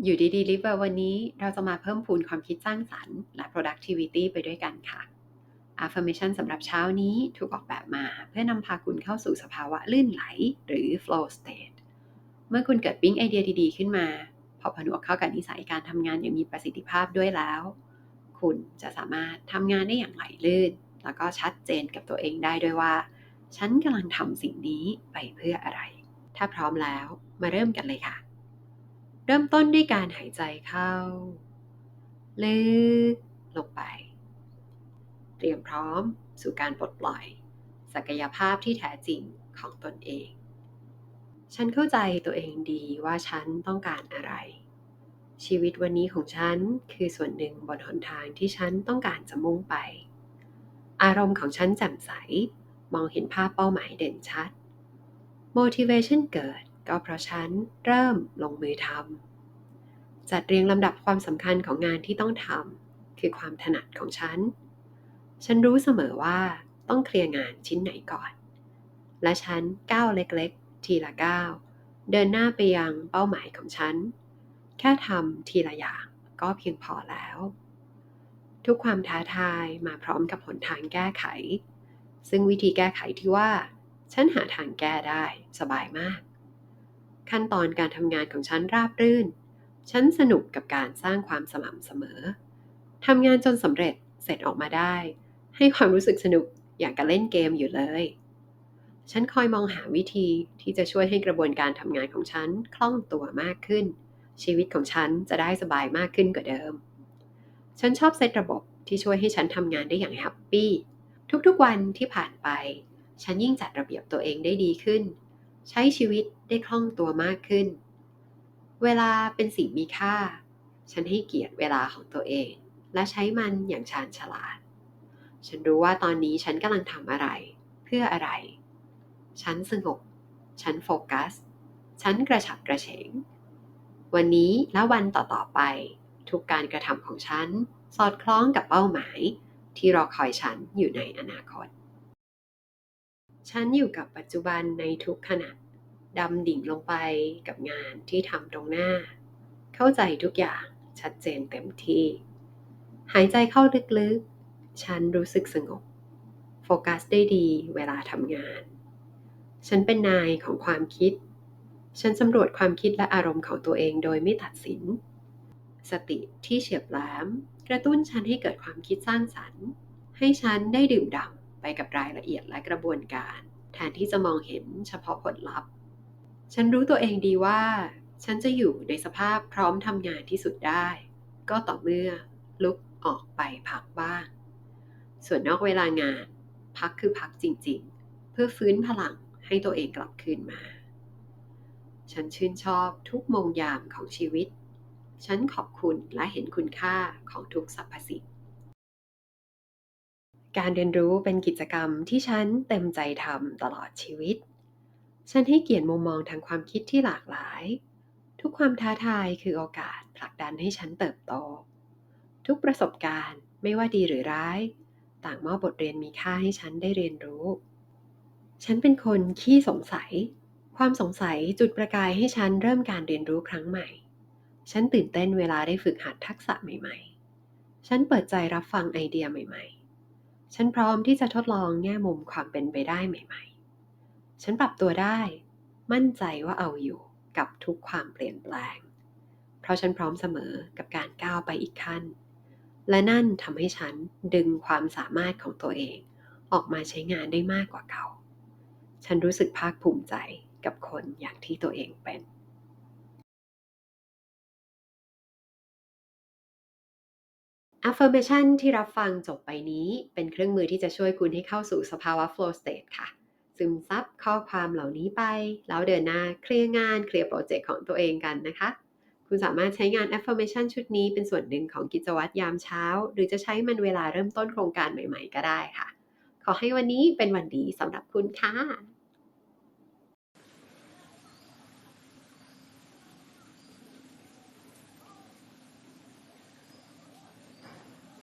อยู่ดีๆ Liver วันนี้เราจะมาเพิ่มพูนความคิดสร้างสรรค์ และ productivity ไปด้วยกันค่ะ affirmation สำหรับเช้านี้ถูกออกแบบมาเพื่อนำพาคุณเข้าสู่สภาวะลื่นไหล หรือ flow state เมื่อคุณเกิดปิ๊งไอเดียดีๆ ขึ้นมา พอผนวกเข้ากับนิสัยการทำงานอย่างมีประสิทธิภาพด้วยแล้ว คุณจะสามารถทำงานได้อย่างไหลลื่น แล้วก็ชัดเจนกับตัวเองได้ด้วยว่า ฉันกำลังทำสิ่งนี้ไปเพื่ออะไร ถ้าพร้อมแล้วมาเริ่มกันเลยค่ะ เริ่มต้นด้วยการหายใจเข้า ลึกลงไป เตรียมพร้อมสู่การปลดปล่อย ศักยภาพที่แท้จริงของตนเอง ฉันเข้าใจตัวเองดีว่าฉันต้องการอะไร ชีวิตวันนี้ของฉันคือส่วนหนึ่งบนหนทางที่ฉันต้องการจะมุ่งไป อารมณ์ของฉันแจ่มใส มองเห็นภาพเป้าหมายเด่นชัด motivation เกิด ก็เพราะฉันเริ่มลงมือทำจัดเรียงลำดับความสำคัญของงานที่ต้องทำคือความถนัดของฉัน ฉันรู้เสมอว่าต้องเคลียร์งานชิ้นไหนก่อน และฉันก้าวเล็กๆ ทีละก้าวเดินหน้าไปยังเป้าหมายของฉัน แค่ทำทีละอย่างก็เพียงพอแล้ว ทุกความท้าทายมาพร้อมกับหนทางแก้ไข ซึ่งวิธีแก้ไขที่ว่า ฉันหาทางแก้ได้สบายมาก ขั้นตอนการทำงานของฉันราบรื่น ฉันสนุกกับการสร้างความสม่ำเสมอ ทำงานจนสำเร็จเสร็จออกมาได้ ให้ความรู้สึกสนุกอย่างกับเล่นเกมอยู่เลย ฉันคอยมองหาวิธีที่จะช่วยให้กระบวนการทำงานของฉันคล่องตัวมากขึ้น ชีวิตของฉันจะได้สบายมากขึ้นกว่าเดิม ฉันชอบเซตระบบที่ช่วยให้ฉันทำงานได้อย่างแฮปปี้ ทุกๆวันที่ผ่านไป ฉันยิ่งจัดระเบียบตัวเองได้ดีขึ้น ใช้ชีวิตได้คล่องตัวมากขึ้น เวลาเป็นสิ่งมีค่า ฉันให้เกียรติเวลาของตัวเอง และใช้มันอย่างชาญฉลาด ฉันรู้ว่าตอนนี้ฉันกำลังทำอะไร เพื่ออะไร ฉันสงบ ฉันโฟกัส ฉันกระฉับกระเฉง วันนี้และวันต่อๆไป ทุกการกระทำของฉัน สอดคล้องกับเป้าหมาย ที่รอคอยฉันอยู่ในอนาคต ฉันอยู่กับปัจจุบันในทุกขณะดำดิ่งลงไปกับงานที่ทำตรงหน้า เข้าใจทุกอย่างชัดเจนเต็มที่ หายใจเข้าลึกๆ ฉันรู้สึกสงบ โฟกัสได้ดีเวลาทำงาน ฉันเป็นนายของความคิด ฉันสำรวจความคิดและอารมณ์ของตัวเองโดยไม่ตัดสิน สติที่เฉียบแหลมกระตุ้นฉันให้เกิดความคิดสร้างสรรค์ ให้ฉันได้ดื่มด่ำ ไปกับรายละเอียดและกระบวนการ แทนที่จะมองเห็นเฉพาะผลลัพธ์ ฉันรู้ตัวเองดีว่า ฉันจะอยู่ในสภาพพร้อมทำงานที่สุดได้ ก็ต่อเมื่อลุกออกไปพักบ้าง ส่วนนอกเวลางาน พักคือพักจริงๆ เพื่อฟื้นพลังให้ตัวเองกลับคืนมา ฉันชื่นชอบทุกมงยามของชีวิต ฉันขอบคุณและเห็นคุณค่าของทุกสรรพสิ่ง การเรียนรู้เป็นกิจกรรมที่ฉันเต็มใจทำตลอดชีวิต ฉันให้เกียรติมุมมองทางความคิดที่หลากหลาย ทุกความท้าทายคือโอกาสผลักดันให้ฉันเติบโต ทุกประสบการณ์ไม่ว่าดีหรือร้าย ต่างมอบบทเรียนมีค่าให้ฉันได้เรียนรู้ ฉันเป็นคนขี้สงสัย ความสงสัยจุดประกายให้ฉันเริ่มการเรียนรู้ครั้งใหม่ ฉันตื่นเต้นเวลาได้ฝึกหัดทักษะใหม่ ๆ ฉันเปิดใจรับฟังไอเดียใหม่ ๆ ฉันพร้อมที่จะทดลองแง่มุมความเป็นไปได้ใหม่ ๆ ฉันปรับตัวได้ มั่นใจว่าเอาอยู่กับทุกความเปลี่ยนแปลง เพราะฉันพร้อมเสมอกับการก้าวไปอีกขั้น และนั่นทำให้ฉันดึงความสามารถของตัวเอง ออกมาใช้งานได้มากกว่าเก่า ฉันรู้สึกภาคภูมิใจกับคนอย่างที่ตัวเองเป็น affirmation ที่รับฟังจบไปนี้เป็นเครื่องมือที่จะช่วยคุณให้เข้าสู่สภาวะ flow state ค่ะ ซึมซับข้อความเหล่านี้ไป แล้วเดินหน้าเคลียร์งานเคลียร์โปรเจกต์ของตัวเองกันนะคะ คุณสามารถใช้งาน affirmation ชุดนี้เป็นส่วนหนึ่งของกิจวัตรยามเช้า หรือจะใช้มันเวลาเริ่มต้นโครงการใหม่ ๆ ก็ได้ค่ะ ขอให้วันนี้เป็นวันดีสำหรับคุณค่ะ